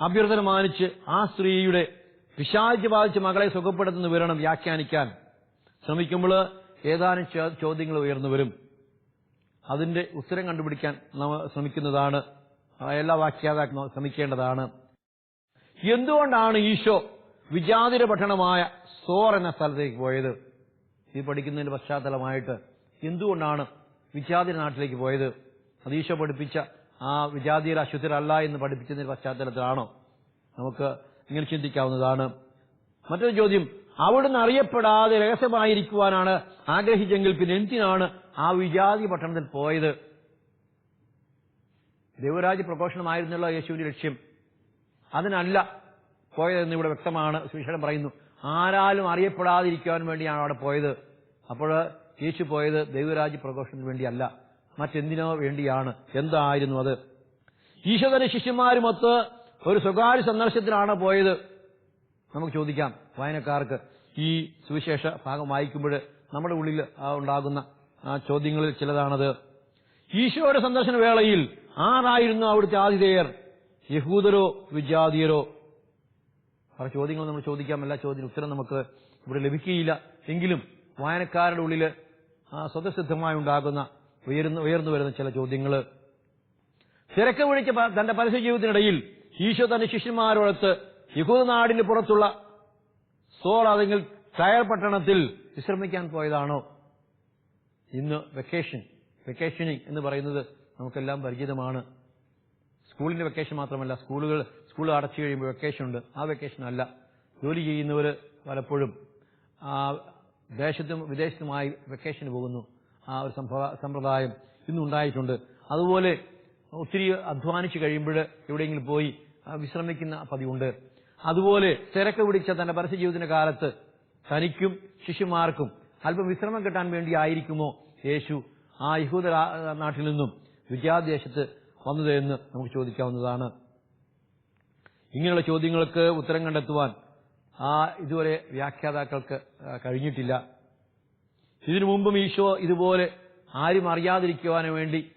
അഭ്യർത്ഥന മാനിച്ച് ആ സ്ത്രീയുടെ പിശാച് ബാധിച്ച് മകളെ സുഖപ്പെടുത്തുന്ന വിവരണം വ്യാഖ്യാനിക്കാൻ ശ്രമിക്കുമ്പോൾ ഏതാനും ചോദ്യങ്ങൾ ഉയർന്നു വരും. അതിന്റെ ഉത്തരം കണ്ടുപിടിക്കാൻ നമ്മൾ ശ്രമിക്കുന്നതാണ് എല്ലാ വാക്യാതാക്കളും ശ്രമിക്കേണ്ടതാണ്. എന്തുകൊണ്ടാണ് ഈശോ വിജാതിര പട്ടണമായ സോർ എന്ന സ്ഥലത്തേക്ക് പോയത്? ഇത് പഠിക്കുന്നതിന്റെ പശ്ചാത്തലമായിട്ട് എന്തുകൊണ്ടാണ് വിജാതിര നാട്ടിലേക്ക് പോയത്? അത് പഠിപ്പിച്ച ആ വിജാതിര അശുദ്ധരല്ല എന്ന് പഠിപ്പിച്ചതിന്റെ പശ്ചാത്തലത്തിലാണോ? നമുക്ക് ഇങ്ങനെ ചിന്തിക്കാവുന്നതാണ്. മറ്റൊരു ചോദ്യം അവിടുന്ന് അറിയപ്പെടാതെ രഹസ്യമായിരിക്കുവാനാണ് ആഗ്രഹിച്ചെങ്കിൽ പിന്നെ എന്തിനാണ് ആ വിജാതി പട്ടണത്തിൽ പോയത്? ദൈവരാജ്യ പ്രഘോഷണമായിരുന്നല്ലോ യേശുവിന്റെ ലക്ഷ്യം. അതിനല്ല പോയതെന്ന് ഇവിടെ വ്യക്തമാണ്. സുവിശേഷം പറയുന്നു ആരാലും അറിയപ്പെടാതിരിക്കാൻ വേണ്ടിയാണ് അവിടെ പോയത്. അപ്പോൾ യേശു പോയത് ദൈവരാജ്യ പ്രഘോഷത്തിന് വേണ്ടിയല്ല. മറ്റെന്തിനോ വേണ്ടിയാണ്. എന്തായിരുന്നു അത്? ഈശോധന ശിഷ്യന്മാരുമൊത്ത് ഒരു സ്വകാര്യ സന്ദർശനത്തിനാണ് പോയത്. നമുക്ക് ചോദിക്കാം വായനക്കാർക്ക്. ഈ സുവിശേഷ ഭാഗം വായിക്കുമ്പോൾ നമ്മുടെ ഉള്ളിൽ ഉണ്ടാകുന്ന ചോദ്യങ്ങളിൽ ചിലതാണത്. ഈശോയുടെ സന്ദർശന വേളയിൽ ആരായിരുന്നു അവിടുത്തെ ആതിഥേയർ? യഹൂദരോ വിജാതീയരോ? പല ചോദ്യങ്ങൾ നമ്മൾ ചോദിക്കാം. എല്ലാ ചോദ്യത്തിന് ഉത്തരം നമുക്ക് ഇവിടെ ലഭിക്കുകയില്ല. എങ്കിലും വായനക്കാരുടെ ഉള്ളിൽ ആ സ്വതസിദ്ധമായി ഉണ്ടാകുന്ന ഉയർന്നു ഉയർന്നു വരുന്ന ചില ചോദ്യങ്ങൾ. തിരക്ക് പിടിച്ച തന്റെ പരസ്യ ജീവിതത്തിനിടയിൽ ഈശോ തന്റെ ശിഷ്യന്മാരോടത്ത് യഹൂദനാടിന് പുറത്തുള്ള സോൾ അല്ലെങ്കിൽ ടയർ പട്ടണത്തിൽ വിശ്രമിക്കാൻ പോയതാണോ? ഇന്ന് വെക്കേഷൻ വെക്കേഷനിങ് എന്ന് പറയുന്നത് നമുക്കെല്ലാം പരിചിതമാണ്. സ്കൂളിന്റെ വെക്കേഷൻ മാത്രമല്ല സ്കൂളുകൾ സ്കൂൾ അടച്ചു കഴിയുമ്പോൾ വെക്കേഷൻ ഉണ്ട്. ആ വെക്കേഷൻ അല്ല. ജോലി ചെയ്യുന്നവർ പലപ്പോഴും ദേശത്തും വിദേശത്തുമായി വെക്കേഷന് പോകുന്നു. ആ ഒരു സമ്പ്രദായം ഇന്നുണ്ടായിട്ടുണ്ട്. അതുപോലെ ഒത്തിരി അധ്വാനിച്ചു കഴിയുമ്പോൾ എവിടെയെങ്കിലും പോയി വിശ്രമിക്കുന്ന പതിവുണ്ട്. അതുപോലെ തിരക്ക് പിടിച്ച തന്റെ പരസ്യ കാലത്ത് തനിക്കും ശിശുമാർക്കും അല്പം വിശ്രമം കിട്ടാൻ വേണ്ടി ആയിരിക്കുമോ യേശു ആ യഹൂദ നാട്ടിൽ നിന്നും വിദ്യാദേശത്ത് വന്നത് എന്ന് നമുക്ക് ചോദിക്കാവുന്നതാണ്. ഇങ്ങനെയുള്ള ചോദ്യങ്ങൾക്ക് ഉത്തരം കണ്ടെത്തുവാൻ ആ ഇതുവരെ വ്യാഖ്യാതാക്കൾക്ക് കഴിഞ്ഞിട്ടില്ല. ഇതിനു മുമ്പും ഈശോ ഇതുപോലെ ആരും അറിയാതിരിക്കുവാനും വേണ്ടി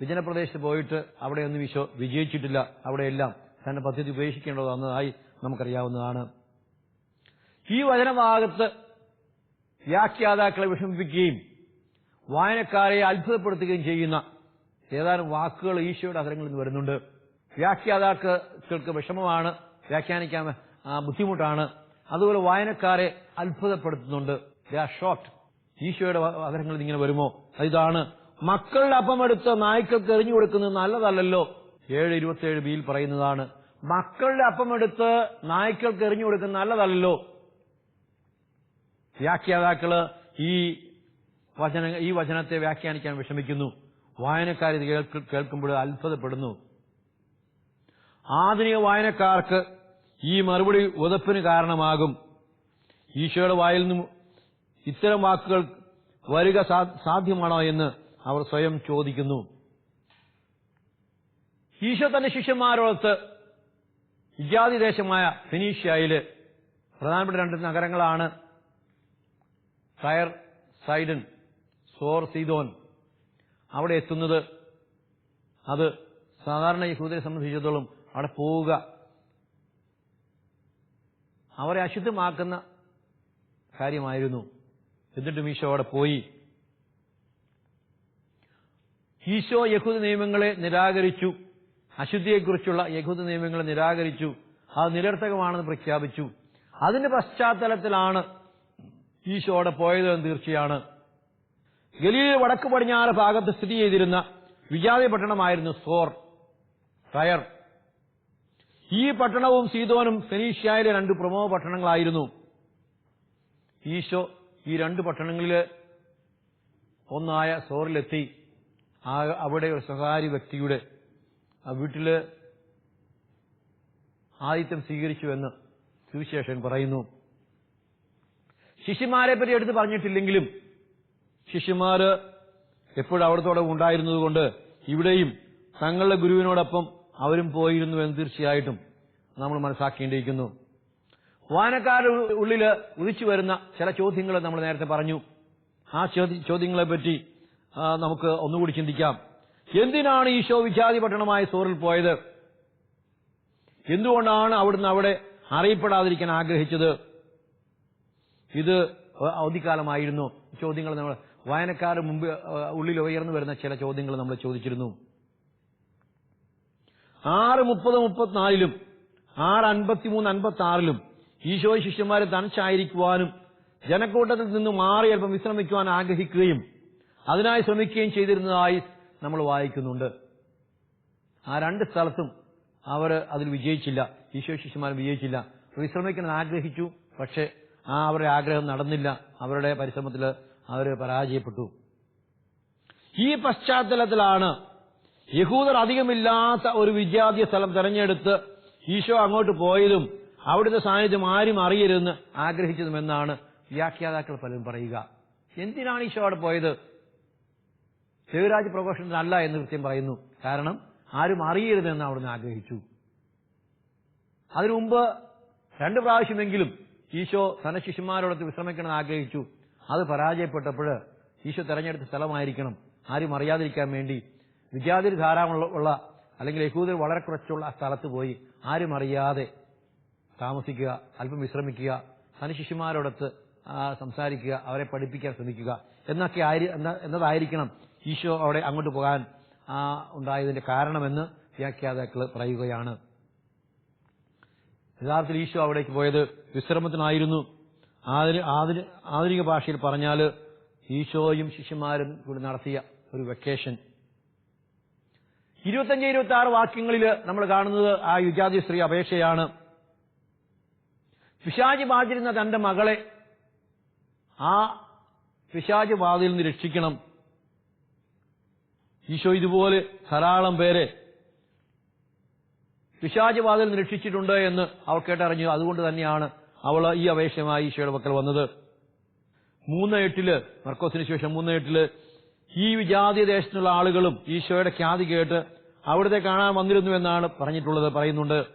വിജനപ്രദേശത്ത് പോയിട്ട് അവിടെയൊന്നും ഈശോ വിജയിച്ചിട്ടില്ല. അവിടെയെല്ലാം തന്റെ പദ്ധതി ഉപേക്ഷിക്കേണ്ടത് വന്നതായി നമുക്കറിയാവുന്നതാണ്. ഈ വചനഭാഗത്ത് വ്യാഖ്യാതാക്കളെ വിഷമിപ്പിക്കുകയും വായനക്കാരെ അത്ഭുതപ്പെടുത്തുകയും ചെയ്യുന്ന ഏതാനും വാക്കുകൾ ഈശോയുടെ അധരങ്ങളിൽ നിന്ന് വരുന്നുണ്ട്. വ്യാഖ്യാതാക്കൾക്ക് വിഷമമാണ് വ്യാഖ്യാനിക്കാൻ ബുദ്ധിമുട്ടാണ്. അതുപോലെ വായനക്കാരെ അത്ഭുതപ്പെടുത്തുന്നുണ്ട്. ഷോർട്ട് ഈശോയുടെ അധരങ്ങളിൽ നിന്ന് ഇങ്ങനെ വരുമോ? അതാണ് മക്കളുടെ അപ്പമെടുത്ത നായ്ക്കൾക്ക് എറിഞ്ഞു കൊടുക്കുന്നത് നല്ലതല്ലല്ലോ. ഏഴ് ഇരുപത്തിയേഴ് ബിയിൽ പറയുന്നതാണ്. മക്കളുടെ അപ്പമെടുത്ത് നായ്ക്കൾക്ക് എറിഞ്ഞു കൊടുക്കുന്നത് നല്ലതല്ലല്ലോ. വ്യാഖ്യാതാക്കൾ ഈ വചന ഈ വചനത്തെ വ്യാഖ്യാനിക്കാൻ വിഷമിക്കുന്നു. വായനക്കാർ ഇത് കേൾക്കുമ്പോൾ അത്ഭുതപ്പെടുന്നു. ആധുനിക വായനക്കാർക്ക് ഈ മറുപടി ഉതപ്പിന് കാരണമാകും. ഈശോയുടെ വായിൽ നിന്നും ഇത്തരം വാക്കുകൾ വരിക സാധ്യമാണോ എന്ന് അവർ സ്വയം ചോദിക്കുന്നു. ഈശോ തന്റെ ശിഷ്യന്മാരോടത്ത് ഇജാതി ദേശമായ ഫിനീഷ്യയിൽ പ്രധാനപ്പെട്ട രണ്ട് നഗരങ്ങളാണ് ടയർ സൈഡൻ സോർ സീതോൻ അവിടെ എത്തുന്നത് അത് സാധാരണ യഹൂദരെ സംബന്ധിച്ചിടത്തോളം അവിടെ പോവുക അവരെ അശുദ്ധമാക്കുന്ന കാര്യമായിരുന്നു. എന്നിട്ടും ഈശോ അവിടെ പോയി. ഈശോ യഹൂദ നിയമങ്ങളെ നിരാകരിച്ചു. അശുദ്ധിയെക്കുറിച്ചുള്ള യഹൂദ നിയമങ്ങളെ നിരാകരിച്ചു. അത് നിരർത്ഥകമാണെന്ന് പ്രഖ്യാപിച്ചു. അതിന്റെ പശ്ചാത്തലത്തിലാണ് ഈശോ അവിടെ പോയത് എന്ന് തീർച്ചയാണ്. ഗലീല വടക്ക് പടിഞ്ഞാറ് ഭാഗത്ത് സ്ഥിതി ചെയ്തിരുന്ന വിജാതി പട്ടണമായിരുന്നു സോർ ടയർ. ഈ പട്ടണവും സീതോനും ഫെനീഷ്യയിലെ രണ്ട് പ്രമുഖ പട്ടണങ്ങളായിരുന്നു. ഈശോ ഈ രണ്ട് പട്ടണങ്ങളിൽ ഒന്നായ സോറിലെത്തി. അവിടെ ഒരു സ്വകാര്യ വ്യക്തിയുടെ ആ വീട്ടിൽ ആദിത്യം സ്വീകരിച്ചുവെന്ന് സുവിശേഷൻ പറയുന്നു. ശിശുമാരെ പറ്റി എടുത്ത് പറഞ്ഞിട്ടില്ലെങ്കിലും ശിശുമാര് എപ്പോഴും അവിടത്തോടെ ഉണ്ടായിരുന്നതുകൊണ്ട് ഇവിടെയും തങ്ങളുടെ ഗുരുവിനോടൊപ്പം അവരും പോയിരുന്നു എന്ന് തീർച്ചയായിട്ടും നമ്മൾ മനസ്സാക്കേണ്ടിയിരിക്കുന്നു. വായനക്കാരുടെ ഉള്ളിൽ ഉദിച്ചു വരുന്ന ചില ചോദ്യങ്ങൾ നമ്മൾ നേരത്തെ പറഞ്ഞു. ആ ചോദ്യങ്ങളെ പറ്റി നമുക്ക് ഒന്നുകൂടി ചിന്തിക്കാം. എന്തിനാണ് ഈശോ വിജാതി പട്ടണമായ സോറിൽ പോയത്? എന്തുകൊണ്ടാണ് അവിടുന്ന് അവിടെ അറിയപ്പെടാതിരിക്കാൻ ആഗ്രഹിച്ചത്? ഇത് അവധിക്കാലമായിരുന്നു. ചോദ്യങ്ങൾ നമ്മൾ വായനക്കാരുടെ മുമ്പ് ഉള്ളിൽ ഉയർന്നു വരുന്ന ചില ചോദ്യങ്ങൾ നമ്മൾ ചോദിച്ചിരുന്നു. ആറ് മുപ്പത് മുപ്പത്തിനാലിലും ആറ് അൻപത്തിമൂന്ന് അൻപത്തി ആറിലും ഈശോ ശിഷ്യന്മാരെ തനിച്ചായിരിക്കുവാനും ജനക്കൂട്ടത്തിൽ നിന്ന് മാറി അല്പം വിശ്രമിക്കുവാൻ ആഗ്രഹിക്കുകയും അതിനായി ശ്രമിക്കുകയും ചെയ്തിരുന്നതായി നമ്മൾ വായിക്കുന്നുണ്ട്. ആ രണ്ട് സ്ഥലത്തും അവർ അതിൽ വിജയിച്ചില്ല. ഈശോ ശിഷ്യന്മാർ വിജയിച്ചില്ല. വിശ്രമിക്കാൻ ആഗ്രഹിച്ചു പക്ഷെ ആ അവരുടെ ആഗ്രഹം നടന്നില്ല. അവരുടെ പരിശ്രമത്തിൽ അവർ പരാജയപ്പെട്ടു. ഈ പശ്ചാത്തലത്തിലാണ് യഹൂദർ അധികമില്ലാത്ത ഒരു വിജാതീയ സ്ഥലം തെരഞ്ഞെടുത്ത് ഈശോ അങ്ങോട്ട് പോയതും അവിടുത്തെ സാന്നിധ്യം ആരും അറിയരുതെന്ന് ആഗ്രഹിച്ചതും എന്നാണ് വ്യാഖ്യാതാക്കൾ പലരും പറയുക. എന്തിനാണ് ഈശോ അവിടെ പോയത്? ശിവരാജ് പ്രഘോഷണത്തിനല്ല എന്ന് കൃത്യം പറയുന്നു. കാരണം ആരും അറിയരുതെന്ന് അവിടുന്ന് ആഗ്രഹിച്ചു. അതിനുമുമ്പ് രണ്ട് പ്രാവശ്യമെങ്കിലും ഈശോ തന്റെ ശിഷ്യന്മാരോടൊത്ത് വിശ്രമിക്കണമെന്ന് ആഗ്രഹിച്ചു. അത് പരാജയപ്പെട്ടപ്പോൾ ഈശോ തെരഞ്ഞെടുത്ത സ്ഥലമായിരിക്കണം. ആരും അറിയാതിരിക്കാൻ വേണ്ടി വിദ്യാർത്ഥി ധാരാളമുള്ള അല്ലെങ്കിൽ യഹൂദർ വളരെ കുറച്ചുള്ള ആ സ്ഥലത്ത് പോയി ആരും അറിയാതെ താമസിക്കുക അല്പം വിശ്രമിക്കുക ആ, സംസാരിക്കുക അവരെ പഠിപ്പിക്കാൻ ശ്രമിക്കുക. എന്നൊക്കെ എന്നതായിരിക്കണം ഈശോ അവിടെ അങ്ങോട്ട് പോകാൻ ഉണ്ടായതിന്റെ കാരണമെന്ന് വ്യാഖ്യാതാക്കൾ പറയുകയാണ്. യഥാർത്ഥത്തിൽ ഈശോ അവിടേക്ക് പോയത് വിശ്രമത്തിനായിരുന്നു. ആധുനി- ആധുനി- ആധുനിക ഭാഷയിൽ പറഞ്ഞാൽ ഈശോയും ശിഷ്യന്മാരും കൂടി നടത്തിയ ഒരു വെക്കേഷൻ ഇരുപത്തഞ്ച് ഇരുപത്തി ആറ് വാക്യങ്ങളിൽ നമ്മൾ കാണുന്നത് ആ യുജാതി സ്ത്രീ അപേക്ഷയാണ്. പിശാജ് ബാധിരുന്ന തന്റെ മകളെ ആ പിശാജ് ബാധയിൽ നിന്ന് രക്ഷിക്കണം. ഈശോ ഇതുപോലെ ധാരാളം പേരെ പിശാജ് ബാധയിൽ നിന്ന് രക്ഷിച്ചിട്ടുണ്ട് എന്ന് അവൾ കേട്ടറിഞ്ഞു. അതുകൊണ്ട് തന്നെയാണ് അവൾ ഈ അപേക്ഷയുമായി ഈശോയുടെ പക്കൽ വന്നത്. മൂന്ന് എട്ടിൽ മർക്കോസിന് ശേഷം മൂന്ന് എട്ടിൽ ഈ വിജാതി ദേശത്തുള്ള ആളുകളും ഈശോയുടെ ഖ്യാതി കേട്ട് അവിടുത്തെ കാണാൻ വന്നിരുന്നു എന്നാണ് പറഞ്ഞിട്ടുള്ളത് പറയുന്നുണ്ട്.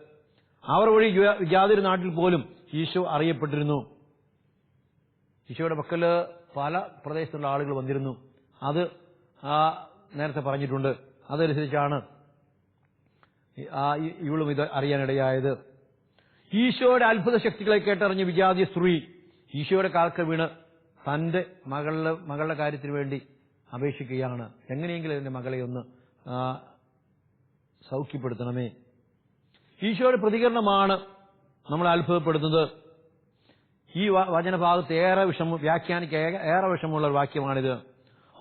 അവർ വഴി യുവ- നാട്ടിൽ പോലും ഈശോ അറിയപ്പെട്ടിരുന്നു. ഈശോയുടെ പക്കൽ പല പ്രദേശത്തുള്ള ആളുകൾ വന്നിരുന്നു. അത് ആ, നേരത്തെ പറഞ്ഞിട്ടുണ്ട്. അതനുസരിച്ചാണ് ഇവളും ഇത് അറിയാനിടയായത്. ഈശോയുടെ അത്ഭുത ശക്തികളെ കേട്ടറിഞ്ഞ വിജാതി സ്ത്രീ ഈശോയുടെ കാൽക്ക വീണ് തന്റെ മകളുടെ മകളുടെ കാര്യത്തിന് വേണ്ടി അപേക്ഷിക്കുകയാണ്. എങ്ങനെയെങ്കിലും എന്റെ മകളെ ഒന്ന് സൗഖ്യപ്പെടുത്തണമേ. ഈശോയുടെ പ്രതികരണമാണ് നമ്മളെ അത്ഭുതപ്പെടുത്തുന്നത്. ഈ വചനഭാഗത്ത് ഏറെ വിഷമം വ്യാഖ്യാനിക്കാൻ ഏറെ വിഷമമുള്ള ഒരു വാക്യമാണിത്.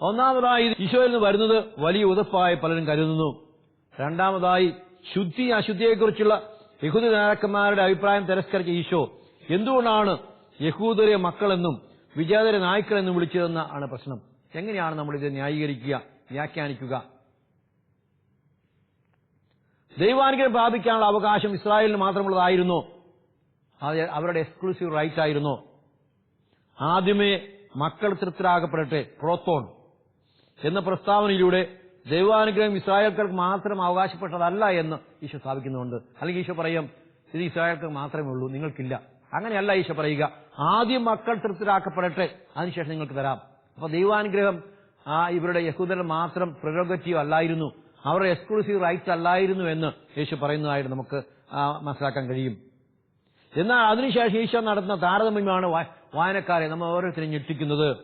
ഒന്നാമതായി ഈശോയിൽ നിന്ന് വരുന്നത് വലിയ ഉതപ്പായി പലരും കരുതുന്നു. രണ്ടാമതായി ശുദ്ധി അശുദ്ധിയെക്കുറിച്ചുള്ള യഹൂദ അഭിപ്രായം തിരസ്കരിച്ച ഈശോ എന്തുകൊണ്ടാണ് യഹൂദരെ മക്കളെന്നും വിജാതരെ നായ്ക്കളെന്നും വിളിച്ചതെന്ന ആണ് പ്രശ്നം. എങ്ങനെയാണ് നമ്മൾ ഇത് ന്യായീകരിക്കുക വ്യാഖ്യാനിക്കുക? ദൈവാനുഗ്രഹം പ്രാപിക്കാനുള്ള അവകാശം ഇസ്രായേലിന് മാത്രമുള്ളതായിരുന്നോ. അത് അവരുടെ എക്സ്ക്ലൂസീവ് റൈറ്റ് ആയിരുന്നു. ആദ്യമേ മക്കൾ തൃപ്തരാകപ്പെടട്ടെ പ്രോത്തോൺ. എന്ന പ്രസ്താവനയിലൂടെ ദൈവാനുഗ്രഹം ഇസ്രായേൽക്കാർക്ക് മാത്രം അവകാശപ്പെട്ടതല്ല എന്ന് ഈശോ സ്ഥാപിക്കുന്നുണ്ട്. അല്ലെങ്കിൽ ഈശോ പറയും ഇത് ഇസ്രായേൽക്ക് മാത്രമേ ഉള്ളൂ നിങ്ങൾക്കില്ല. അങ്ങനെയല്ല ഈശോ പറയുക. ആദ്യം മക്കൾ തൃപ്തരാക്കപ്പെടട്ടെ അതിനുശേഷം നിങ്ങൾക്ക് തരാം. അപ്പൊ ദൈവാനുഗ്രഹം ആ ഇവരുടെ യഹൂദരുടെ മാത്രം പ്രിറോഗറ്റീവ് അല്ലായിരുന്നു. അവരുടെ എക്സ്ക്ലൂസീവ് റൈറ്റ്സ് അല്ലായിരുന്നു എന്ന് യേശു പറയുന്നതായിട്ട് നമുക്ക് മനസ്സിലാക്കാൻ കഴിയും. എന്നാൽ അതിനുശേഷം ഈശോ നടത്തുന്ന താരതമ്യമാണ് വായനക്കാരെ നമ്മൾ ഓരോരുത്തരും ഞെട്ടിക്കുന്നത്.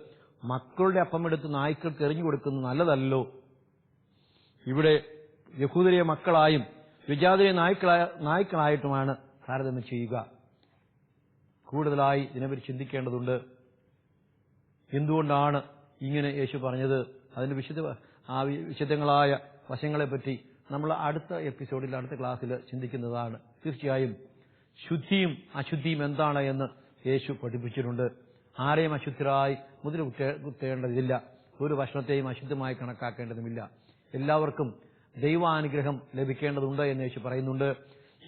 മക്കളുടെ അപ്പമെടുത്ത് നായ്ക്കൾക്ക് എറിഞ്ഞു കൊടുക്കുന്നത് നല്ലതല്ലോ. ഇവിടെ യഹൂദരെ മക്കളായും വിജാതിരെ നായ്ക്കളായ നായ്ക്കളായിട്ടുമാണ് താരതമ്യം ചെയ്യുക. കൂടുതലായി ഇതിനെപ്പറ്റി ചിന്തിക്കേണ്ടതുണ്ട്. എന്തുകൊണ്ടാണ് ഇങ്ങനെ യേശു പറഞ്ഞത്? അതിന്റെ വിശുദ്ധ ആ വിശദങ്ങളായ വശങ്ങളെ പറ്റി നമ്മൾ അടുത്ത എപ്പിസോഡിൽ അടുത്ത ക്ലാസ്സിൽ ചിന്തിക്കുന്നതാണ്. തീർച്ചയായും ശുദ്ധിയും അശുദ്ധിയും എന്താണ് എന്ന് യേശു പഠിപ്പിച്ചിട്ടുണ്ട്. ആരെയും അശുദ്ധരായി മുതൽ കുത്തേ- കുത്തേണ്ടതില്ല. ഒരു ഭക്ഷണത്തെയും അശുദ്ധമായി കണക്കാക്കേണ്ടതുമില്ല. എല്ലാവർക്കും ദൈവാനുഗ്രഹം ലഭിക്കേണ്ടതുണ്ട് എന്ന് യേശു പറയുന്നുണ്ട്.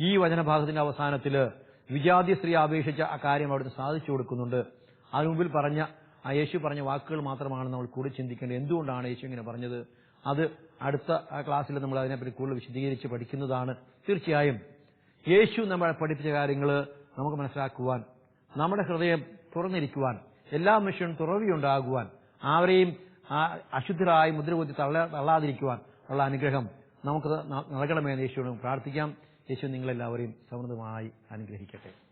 ഈ വചനഭാഗത്തിന്റെ അവസാനത്തിൽ വിജാതി സ്ത്രീ അപേക്ഷിച്ച ആ കാര്യം അവിടുന്ന് സാധിച്ചു കൊടുക്കുന്നുണ്ട്. അതിനു മുമ്പിൽ പറഞ്ഞ ആ യേശു പറഞ്ഞ വാക്കുകൾ മാത്രമാണ് നമ്മൾ കൂടി ചിന്തിക്കേണ്ടത്. എന്തുകൊണ്ടാണ് യേശു ഇങ്ങനെ പറഞ്ഞത്? അത് അടുത്ത ക്ലാസ്സിൽ നമ്മൾ അതിനെപ്പറ്റി കൂടുതൽ വിശദീകരിച്ച് പഠിക്കുന്നതാണ്. തീർച്ചയായും യേശു നമ്മളെ പഠിപ്പിച്ച കാര്യങ്ങൾ നമുക്ക് മനസ്സിലാക്കുവാൻ നമ്മുടെ ഹൃദയം തുറന്നിരിക്കുവാൻ എല്ലാ മനുഷ്യനും തുറവിയുണ്ടാകുവാൻ ആരെയും അശുദ്ധരായി മുദ്രകുത്തി തള്ള തള്ളാതിരിക്കുവാൻ ഉള്ള അനുഗ്രഹം നമുക്ക് നൽകണമെന്ന് യേശുവിനോട് പ്രാർത്ഥിക്കാം. യേശു നിങ്ങളെല്ലാവരെയും സമൃദ്ധമായി അനുഗ്രഹിക്കട്ടെ.